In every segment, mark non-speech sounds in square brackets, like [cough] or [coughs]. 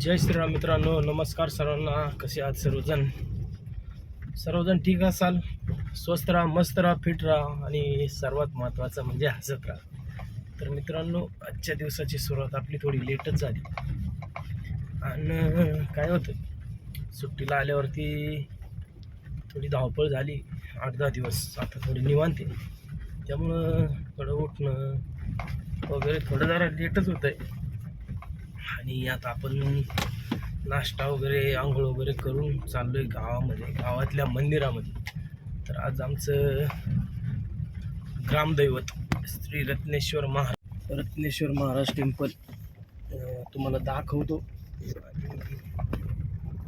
जय श्रीराम मित्रांनो नमस्कार सर्वांना. कसे आहात सर्वजण? सर्वजण ठीक असाल? स्वस्त राहा मस्त राहा फिट राहा आणि सर्वात महत्त्वाचं म्हणजे हसत राहा. तर मित्रांनो आजच्या दिवसाची सुरुवात आपली थोडी लेटच झाली. आणि काय होतं? सुट्टीला आल्यावरती थोडी धावपळ झाली. आठ दहा दिवस आता थोडी निवांत त्यामुळं थोडं उठणं वगैरे थोडं जरा लेटच होतं आहे आणि आता आपण नाश्ता वगैरे आंघोळ वगैरे करून चाललो आहे गावामध्ये गावातल्या मंदिरामध्ये. तर आज आमचं ग्रामदैवत श्री रत्नेश्वर महा रत्नेश्वर महाराज टेम्पल तुम्हाला दाखवतो.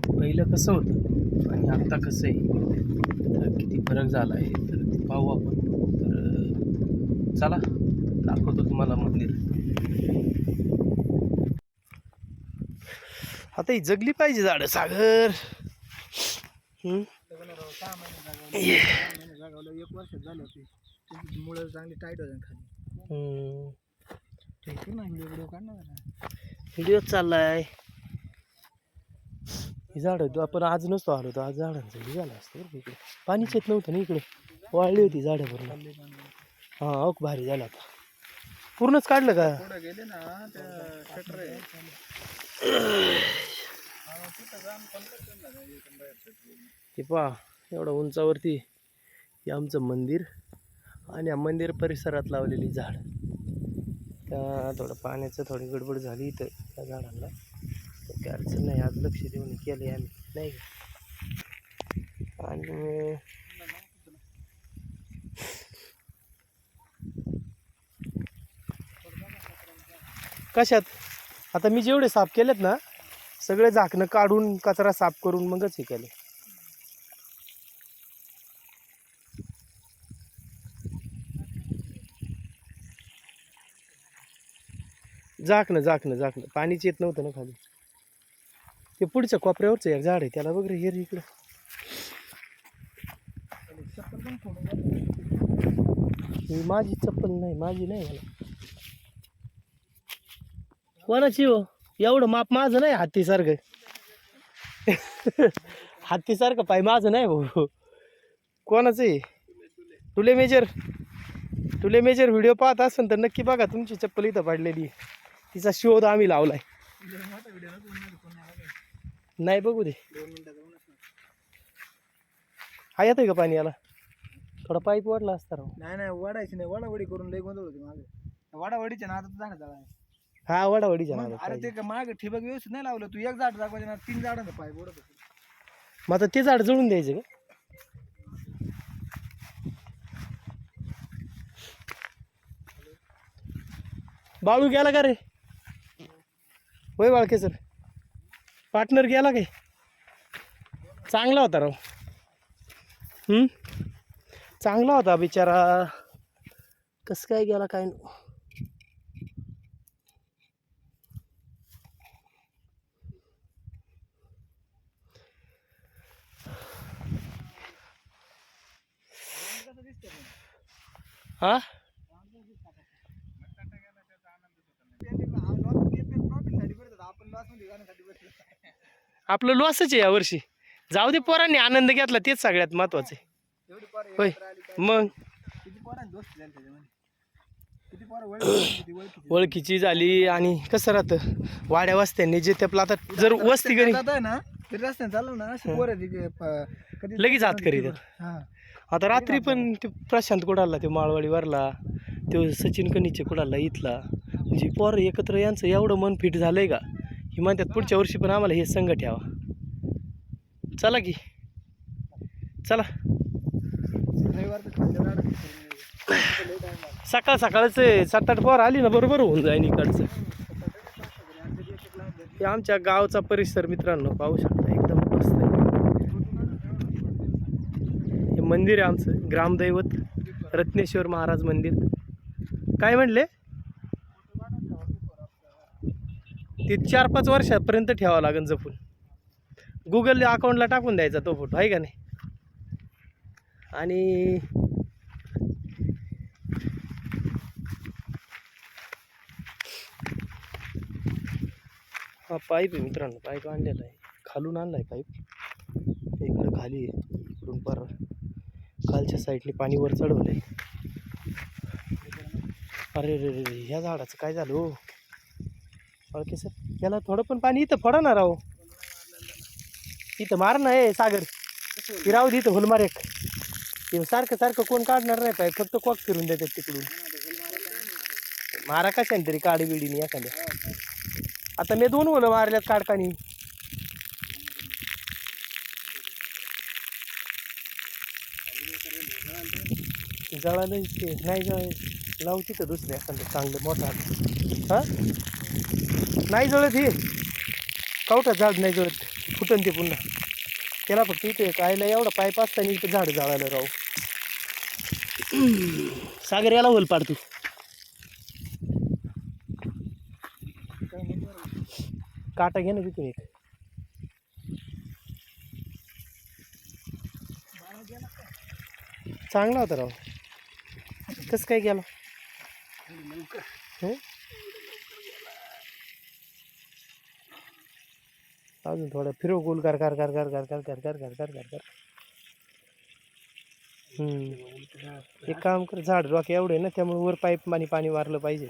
पहिलं कसं होतं आणि आत्ता कसं आहे तर किती फरक झाला आहे तर ते पाहू आपण. तर चला दाखवतो तुम्हाला मंदिर. आता ही जगली पाहिजे झाडं सागर. एक वर्ष झालं होते मुळं चांगली टाईट होते खाली ना व्हिडिओ चाललाय. ही झाडं आपण आज नसतो आलो तर आज झाडांचं हे झालं असतं बरं इकडे. पाणीच येत नव्हतं ना इकडे. वाळली होती झाडं पण हां अहो भारी झालं आता. पूर्णच काढलं का? गेले ना [clears throat] हे पहा एवढं उंचावरती हे आमचं मंदिर आणि या मंदिर परिसरात लावलेली झाड. त्या थोडं पाण्याचं थोडी गडबड झाली इथं त्या झाडांना. पण काही अडचण नाही आज लक्ष देऊन केले आम्ही नाही का? आणि कशात? आता मी जेवढे साफ केलेत ना सगळे झाकणं काढून कचरा साफ करून मगच हे केले. झाकणं झाकणं झाकणं. पाणीच येत नव्हतं ना खाली. ते पुढच्या कोपऱ्यावरचं एक झाड आहे त्याला बघ रे हे इकडं. ही माझी चप्पल नाही माझी नाही मला कोणाची हो? एवढं माप माझं नाही हत्तीसारखं. हत्तीसारखं पाय माझं नाही भाऊ. कोणाचं आहे तुले मेजर. तुले मेजर व्हिडिओ पाहत असेल तर नक्की बघा तुमची चप्पल इथं पडलेली. तिचा शोध आम्ही लावलाय. नाही बघू दे. दोन मिनिटं जाऊनच का पाणी याला? थोडा पाईप वाढला असता राव. नाही नाही वाढायची नाही. वाडावडी करून लय गोंधळ होती माझं वाडावडीच्या ना आता झाड झाला हा वडावडीच्या मग नादात अरे पाहिजे. ते माग ठिबक व्यवस्थित नाही लावलं? तू एक झाड दाखवायचे ना तीन झाडांचं पाय बोडत होते मग आता ते झाड जळून द्यायचं का? बाळू गेला का रे? होय बाळके सर. पार्टनर गेला काय चांगला होता राव. हम्म? चांगला होता बिचारा. कसं काय गेला काय नु हा? आपलं लॉसच आहे यावर्षी जाऊ दे पोरांनी आनंद घेतला तेच सगळ्यात महत्वाचं होय? मग? [coughs] ओळखीची झाली आणि कसं राहतं? वाड्या वस्त्यांनी जे ते आपलं आता जर वस्ती घरी आहे ना तरी रस्त्याने चाललं ना पोरं लगेच हात करीत हा. आता रात्री पण ते प्रशांत कुडाला ते माळवाडीवरला तो सचिन कनीचे कुडाला इथला. म्हणजे पोरं एकत्र यांचं एवढं मन फिट झालंय का? ही म्हणतात पुढच्या वर्षी पण आम्हाला हे संघ ठेवा. चला की. चला. आहे. सकाळ सकाळच सात आठ पोर आली ना बरोबर होऊन जाईन इकडचं. हे आमच्या गावचा परिसर मित्रांनो पाहू शकता एकदम मस्त आहे हे मंदिर आहे आमचं ग्रामदैवत रत्नेश्वर महाराज मंदिर. काय म्हणले? ते चार पाच वर्षापर्यंत ठेवावं लागेल जपून. गुगल अकाउंटला टाकून द्यायचा तो फोटो आहे का नाही? आणि हा पाईप आहे मित्रांनो पाईप आणलेला आहे. खालून आणला आहे पाईप इकडं खाली आहे इकडून पर खालच्या साईडने पाणी वर चढवलं आहे अरे रे रे ह्या झाडाचं काय झालं हो? सर याला थोडं पण पाणी इथं फोडा ना राव. इथं मार ना हे सागर. ही राहू दे इथं होलमार एक. ते सारखं सारखं कोण काढणार नाही पाहिजे फक्त कॉक फिरून देतात तिकडून. मारा कशाने तरी काढी बिडीने एखाद्या. आता मी दोन होलं मारल्यात काडकानी. जळालं ते नाही जळ लावू तिथं दुसऱ्या एखादं चांगलं मोठा हा? नाही जळत हे. कवठा झाड नाही जळत. फुटन ते पुन्हा. त्याला फक्त इथे कायला एवढा पाईप असताना इथं झाड जाळायला राहू. सागर याला होल पाडतो काटा घे ना तिथून एक. चांगला होता राव. कसं काय गेला अजून थोडं फिरव गोल कर कर कर कर कर कर कर कर कर कर कर कर हम्म. एक काम कर झाड रॉक एवढे ना त्यामुळे वर पाईप पाणी पाणी मारलं पाहिजे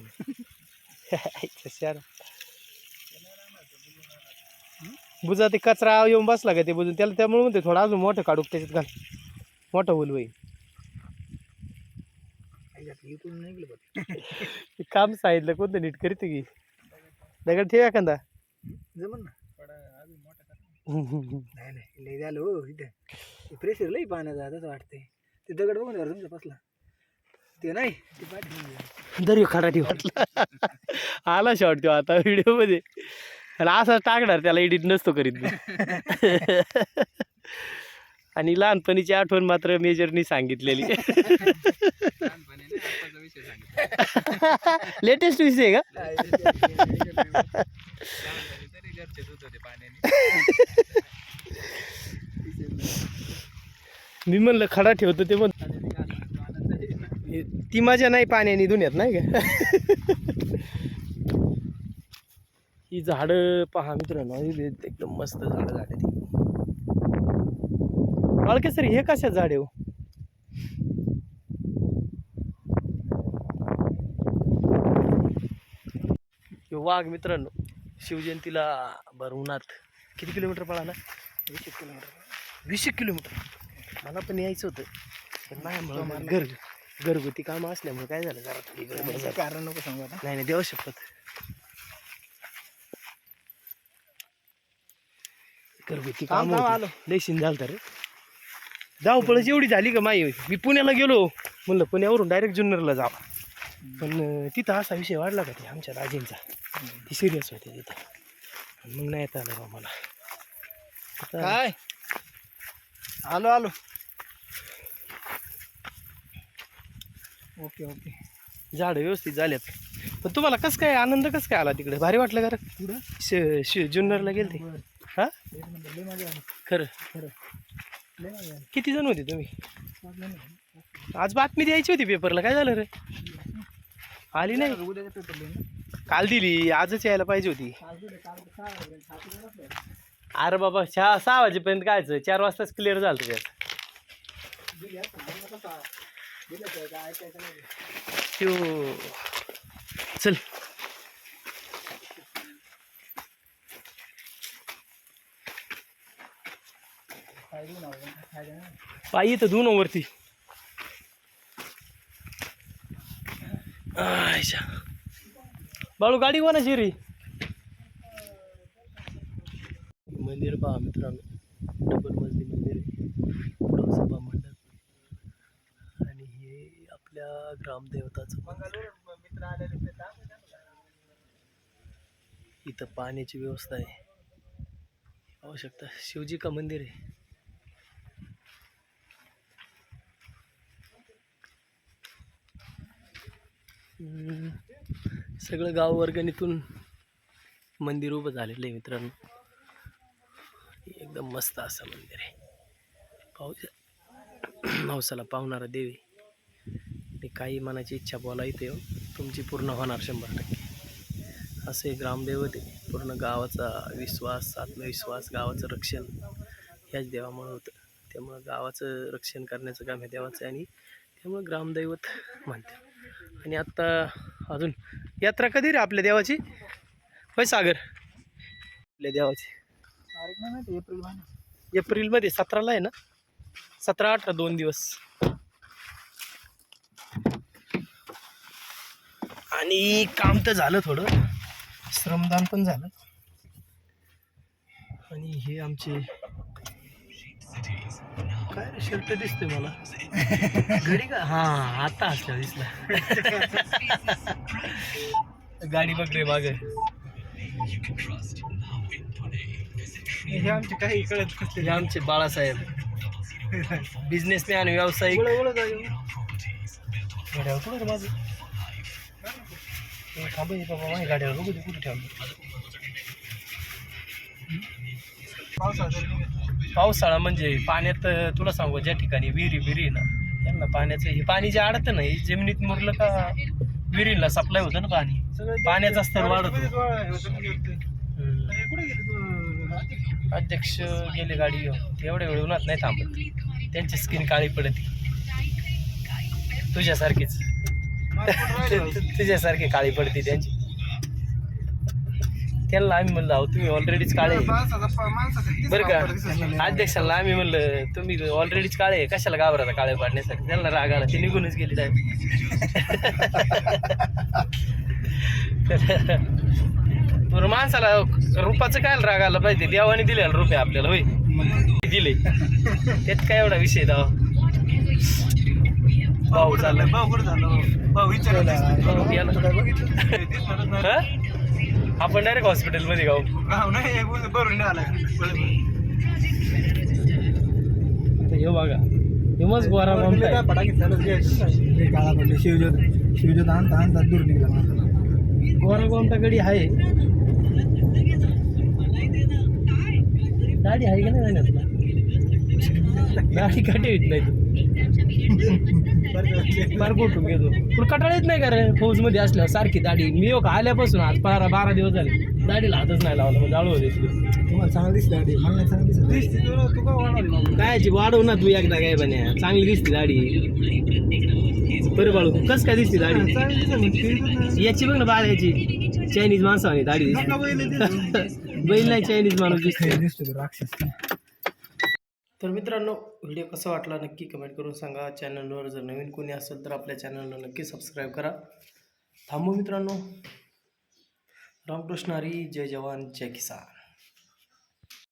बुजा ते कचरा येऊन बसला का ते बुजून त्याला त्यामुळे म्हणते थोडं अजून मोठं काढू त्याच्यात घाल मोठं होईल होईल इथून निघलं बघ ते काम सांगितलं कोणतं नीट करीत की? दगड ठेव एखादा. जमन ना. अजून [laughs] मोठा नाही नाही लय झालं हो इथं. प्रेशर लई पाण्याचा तसं वाटतंय. ते दगड बघून जरा तुमचा बसला ते नाही ते पाठी दरी खडा ठेव. वाटला आला शॉर्ट तो आता व्हिडिओमध्ये. आणि असा टाकणार त्याला एडिट नसतो करीत मी. [laughs] आणि लहानपणीची आठवण मात्र मेजरनी सांगितलेली. लेटेस्ट विषय का? मी म्हणलं खडा ठेवतो ते पण ती मजा नाही पाण्याने दुनियात नाही का? ही झाडं पहा मित्रांनो ही एकदम मस्त झाडं झाडं ती बाळके सर हे कशा झाड आहे हो? वाघ मित्रांनो शिवजयंतीला भरवणात किती किलोमीटर पळाला वीस किलोमीटर. वीस एक किलोमीटर? मला पण यायचं होतं. पण नाही मला घर घरगुती कामं असल्यामुळे काय झालं जरा थोडी. कारण नको सांगू आता. नाही नाही देवा शपथ. घरगुती काम आलो. लय शिन झालं तर धावपळच एवढी झाली का माई? मी पुण्याला गेलो. म्हणलं पुण्यावरून डायरेक्ट जुन्नरला जा पण तिथं असा विषय वाढला का ते आमच्या राजेंचा? ती सिरियस होते तिथं. मग नाही येता आलं बा मला. काय? आलो आलो. Okay okay. झाडं व्यवस्थित झाल्यात. पण तुम्हाला कसं काय आनंद कसं काय आला तिकडे? भारी वाटलं का रे? पुढं श- श- जुन्नरला गेलते. बरं. हा खरं. खरं. किती जण होते तुम्ही? आज बातमी द्यायची होती पेपरला काय झालं रे? आली नाही? काल दिली. आजच यायला पाहिजे होती. अरे बाबा सहा सहा वाजेपर्यंत कायचं चार वाजताच क्लिअर झालं त्यात चल. पायी तर धुन वरती. आयशा. बाळू गाडी कोणाची रे? मंदिर पहा मित्रांनो. डबल मजली मंदिर आहे. सभा मंडप. आणि हे आपल्या ग्रामदेवताचं मित्र इथं पाण्याची व्यवस्था आहे. आवश्यकता शिवजी का मंदिर आहे? सगळं गाव वर्गणीतून मंदिर उभं झालेलं आहे मित्रांनो. एकदम मस्त असं मंदिर आहे. पाऊस पावसाला पावणारा देवी आणि काही मनाची इच्छा बोला इथे हो. तुमची पूर्ण होणार शंभर टक्के. असे ग्रामदैवत आहे. पूर्ण गावाचा विश्वास आत्मविश्वास गावाचं रक्षण ह्याच देवामुळं होतं. त्यामुळं गावाचं रक्षण करण्याचं काम हे देवाचं आहे आणि त्यामुळं ग्रामदैवत म्हणते आणि आत्ता अजून यात्रा कधी रे आपल्या देवाची? होय सागर? आपल्या देवाची. एप्रिल महिना. एप्रिलमध्ये सतराला आहे ना? सतरा अठरा दोन दिवस. आणि काम तर झालं थोडं. श्रमदान पण झालं. आणि हे आमचे काय शर्ट दिसतोय मला. [laughs] घडी का? हा आता असल्या दिसला. [laughs] गाडी बघ रे माग. हे आमचे काही कळत नसते. हे आमचे बाळासाहेब. बिझनेसमॅन व्यावसायिक. गाड्यावर कुठं रे माझं थांब बाबा माझ्या गाड्यावर बघू दे कुठे ठेवलं. पावसाळा जरी निघत. पावसाळा म्हणजे पाण्यात तुला सांगू ज्या ठिकाणी विहिरी विहिरी ना त्यांना पाण्याचं हे पाणी जे अडतं ना हे जमिनीत मुरलं का विहिरीला सप्लाय होतं ना पाणी. पाण्याचा स्तर वाढतो. अध्यक्ष गेले गाडी एवढ्या वेळ उन्हात नाही थांबत. त्यांची स्किन काळी पडते. तुझ्यासारखीच. [laughs] तुझ्यासारखी काळी पडते त्यांची. त्यांना आम्ही म्हणलं अहो तुम्ही ऑलरेडीच काळे आहे. बरं. का अध्यक्षाला आम्ही म्हणलं तुम्ही ऑलरेडीच काळे आहे, कशाला घाबरता काळे पाडण्यासाठी त्यांना राग आला ते निघूनच गेली डायरेक्ट बरं माणसाला रुपाचं काय राग आला पाहिजे देवाने दिलेला रुपये आपल्याला होय दिले त्यात काय एवढा विषय दावा भाऊ झालं? भाऊ कुठं झालं? भाऊ विचारलं. गेला. हा? आपण डायरेक्ट हॉस्पिटलमध्ये गाऊ गाव नाही हे भरून आला हे बघा. हे मस्त गोरा आहे. काळा पडले शिवजोत शिवजोत आणता आणता दूर निघला गोरा गोमटा गडी आहे? दाढी आहे का नाही तुला दाढी काठी येत नाही कुठून घेतो. तुला कटाळ येत नाही का रे? फौजमध्ये असल्यावर सारखी दाढी. मी हो का आल्यापासून आज बारा बारा दिवस झाले. दाढीला हातच नाही लावला मग जाळू होते तुम्हाला मला चांगलं दिसलं दिसते तुला तू का वाढवली कायची वाढव ना तू एकदा काय बन्या. चांगली दिसते दाढी. बरं बाळू कस काय दिसते दाढी? चांगली दिसलं मग ते दिसलं. याची बघ ना बाळ याची. चायनीज माणसाने दाढी दिसते. नका बैल. [laughs] बैल नाही चायनीज माणूस दिसते. हे दिसतो तो राक्षस. तर मित्रांनो व्हिडिओ कसा वाटला नक्की कमेंट करून सांगा. चॅनलवर जर नवीन कोणी असेल तर आपल्या चॅनलला नक्की सबस्क्राईब करा. थांबू मित्रांनो. रामकृष्ण हरी जय जवान जय किसान.